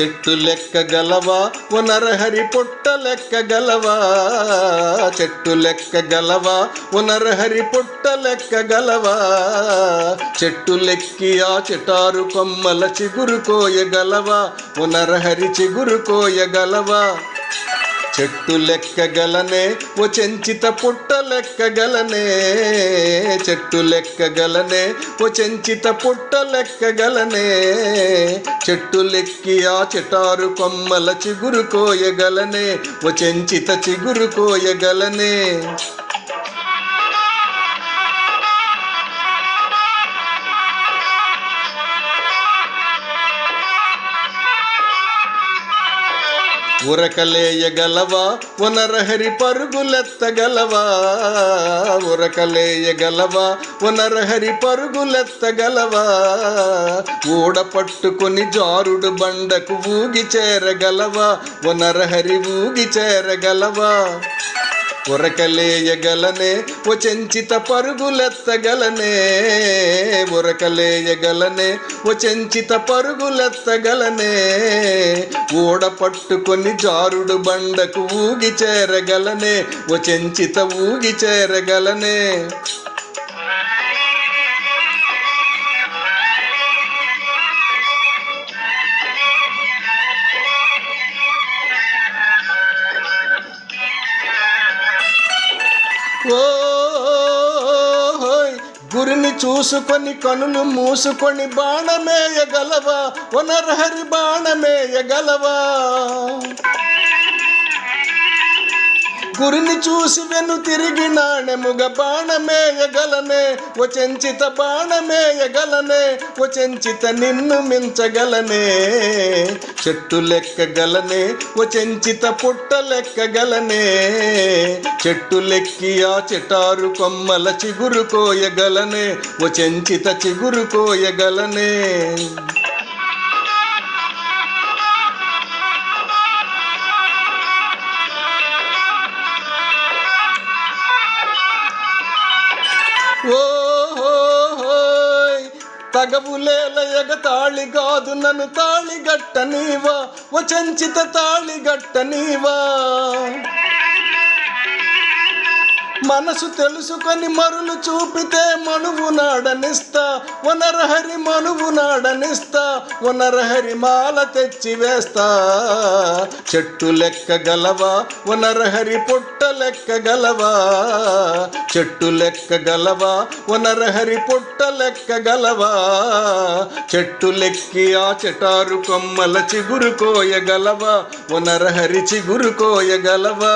చెట్టు లెక్క గలవా? ఓ నరహరి పొట్ట లెక్క గలవా? చెట్టు లెక్క గలవా? ఓ నరహరి పొట్ట లెక్క గలవా? చెట్టు లెక్కి ఆ చెటారు కొమ్మల చిగురు కోయగలవా? ఓ నరహరి చిగురు కోయగలవా? చెట్టు లెక్కగలనే ఓ చెంచిత పుట్ట లెక్కగలనే. చెట్టు లెక్కగలనే ఓ చెంచిత పుట్ట లెక్కగలనే. చెట్టు లెక్కి ఆ చిటారు కొమ్మల చిగురు కోయగలనే ఓ చెంచిత చిగురు కోయగలనే. ఉరకలేయగలవా ఉనరహరి పరుగులెత్తగలవా? ఉరకలేయగలవా ఉనరహరి పరుగులెత్తగలవా? ఊడ పట్టుకొని జారుడు బండకు ఊగి చేరగలవా? ఉనరహరి ఊగి చేరగలవా? ఉరకలేయగలనే ఓ చెంచిత పరుగులెత్తగలనే. ఉరకలేయగలనే ఓ చెంచిత పరుగులెత్తగలనే. ఊడ పట్టుకొని జారుడు బండకు ఊగి చేరగలనే ఓ చెంచిత ఊగి చేరగలనే. ఓయ్ గురిని చూసుకొని కనులు మూసుకొని బాణమేయగలవా? వనరహరి బాణమేయగలవా? గురిని చూసి వెను తిరిగి నాణెముగ బాణమేయగలనే ఓ చెంచిత బాణమేయగలనే ఓ చెంచిత నిన్ను మించగలనే. చెట్టు లెక్కగలనే ఓ చెంచిత పుట్ట లెక్కగలనే చెట్టు లెక్కి ఆ చిటారు కొమ్మల చిగురు కోయగలనే ఓ చెంచిత చిగురు కోయగలనే. ఓహోయ్ తగవులేల ఎగతాళి కాదు నన్ను తాళిగట్ట నీవా వచంచిత తాళిగట్ట నీవా. మనసు తెలుసుకొని మరులు చూపితే మనువు నాడనిస్తా. వనరహరి మనువు నాడనిస్తా. వనరహరి మాల తెచ్చి వేస్తా. చెట్టు లెక్క గలవా? వనరహరి పొట్ట లెక్క గలవా? చెట్టు లెక్క గలవా? వనరహరి పొట్ట లెక్క గలవా? చెట్టు లెక్కి ఆ చెటారు కొమ్మల చిగురు కోయగలవా? వనరహరి చిగురు కోయగలవా?